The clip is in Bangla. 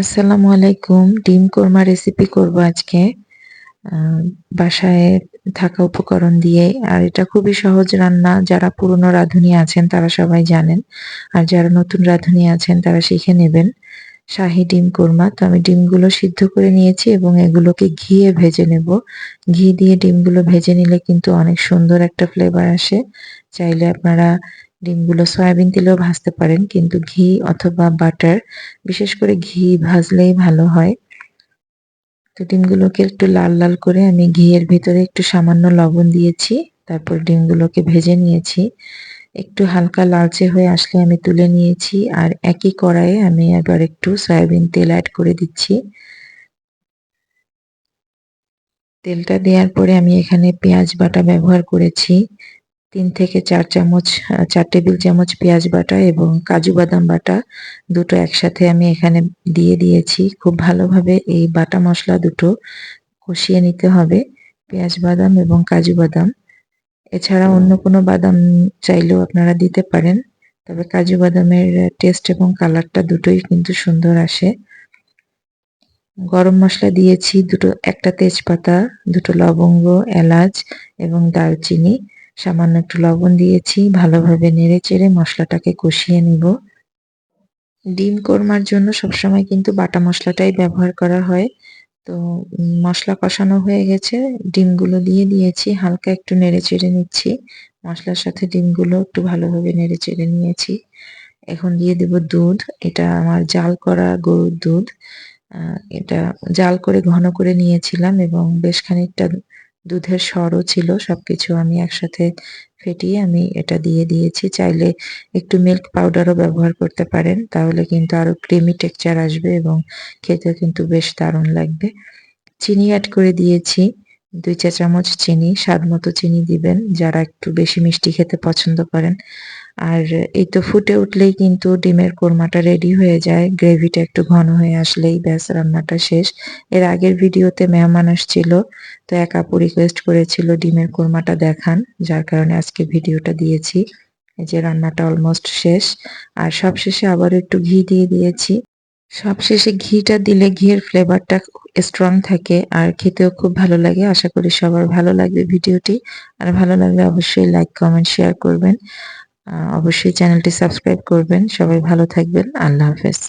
আসসালামু আলাইকুম। ডিম কোরমা রেসিপি করব আজকে। বাসায় থাকা উপকরণ দিয়ে। আর এটা খুবই সহজ রান্না। যারা পুরনো রাঁধুনি আছেন, তারা সবাই জানেন। আর যারা নতুন রাঁধুনি আছেন, তারা শিখে নেবেন শাহি ডিম কোরমা। তো আমি ডিমগুলো সিদ্ধ করে নিয়েছি এবং এগুলোকে ঘিয়ে ভেজে নেব। ঘি দিয়ে ডিমগুলো ভেজে নিলে কিন্তু অনেক সুন্দর একটা ফ্লেভার আসে। চাইলে আপনারা ডিমগুলো সয়াবিন তেলেও ভাজতে পারেন, কিন্তু ঘি অথবা বাটার, বিশেষ করে ঘি ভাজলেই ভালো হয়। তো ডিমগুলোকে একটু লাল লাল করে আমি ঘিয়ের ভিতরে একটু সামান্য লবণ দিয়েছি, তারপর ডিমগুলোকে ভেজে নিয়েছি। একটু হালকা লালচে হয়ে আসলে আমি তুলে নিয়েছি, আর একই কড়াইয়ে আমি এবার একটু সয়াবিন তেল অ্যাড করে দিচ্ছি। তেলটা দেওয়ার পরে আমি এখানে পেঁয়াজ বাটা ব্যবহার করেছি। তিন থেকে চার চামচ চার টেবিল চামচ পেঁয়াজ বাটা এবং কাজু বাদাম বাটা দুটো একসাথে আমি এখানে দিয়ে দিয়েছি। খুব ভালোভাবে এই বাটা মশলা দুটো কষিয়ে নিতে হবে, পেঁয়াজ বাদাম এবং কাজু বাদাম। এছাড়া অন্য কোনো বাদাম চাইলেও আপনারা দিতে পারেন, তবে কাজু বাদামের টেস্ট এবং কালারটা দুটোই কিন্তু সুন্দর আসে। গরম মশলা দিয়েছি দুটো, একটা তেজপাতা, দুটো লবঙ্গ, এলাচ এবং দারচিনি। সামান্য একটু লবণ দিয়েছি, ভালোভাবে নেড়ে চেড়ে মশলাটাকে কষিয়ে নিব। ডিম কোরমার জন্য সবসময় কিন্তু বাটা মশলাটাই ব্যবহার করা হয়। তো মশলা কষানো হয়ে গেছে, ডিমগুলো দিয়ে দিয়েছি, হালকা একটু নেড়ে চেড়ে নিচ্ছি। মশলার সাথে ডিমগুলো একটু ভালোভাবে নেড়ে চেড়ে নিয়েছি। এখন দিয়ে দেব দুধ, এটা আমার জাল করা গরুর দুধ। এটা জাল করে ঘন করে নিয়েছিলাম এবং বেশ খানিকটা দুধের সরও ছিল, সবকিছু আমি একসাথে ফেটিয়ে আমি এটা দিয়ে দিয়েছি। চাইলে একটু মিল্ক পাউডারও ব্যবহার করতে পারেন, তাহলে কিন্তু আরও ক্রিমি টেক্সচার আসবে এবং খেতে কিন্তু বেশ দারুণ লাগবে। চিনি অ্যাড করে দিয়েছি, দুই চা চামচ চিনি, স্বাদ মতো চিনি দিবেন, যারা একটু বেশি মিষ্টি খেতে পছন্দ করেন। আর এই তো ফুটে উঠলেই কিন্তু ডিমের কোরমাটা রেডি হয়ে যায়। গ্রেভিটা একটু ঘন হয়ে আসলেই ব্যাস, রান্নাটা শেষ। এর আগের ভিডিওতে মেহমান আসছিল, তো এক আপু রিকোয়েস্ট করেছিল ডিমের কোরমাটা দেখান, যার কারণে আজকে ভিডিওটা দিয়েছি। এই যে রান্নাটা অলমোস্ট শেষ। আর সব শেষে আবার একটু ঘি দিয়ে দিয়েছি। সবশেষে ঘিটা দিলে ঘিয়ের ফ্লেভারটা স্ট্রং থাকে আর খেতেও খুব ভালো লাগে। আশা করি সবার ভালো লাগবে ভিডিওটি। আর ভালো লাগলে অবশ্যই লাইক কমেন্ট শেয়ার করবেন। অবশ্যই চ্যানেলটি সাবস্ক্রাইব করবেন। সবাই ভালো থাকবেন। আল্লাহ হাফেজ।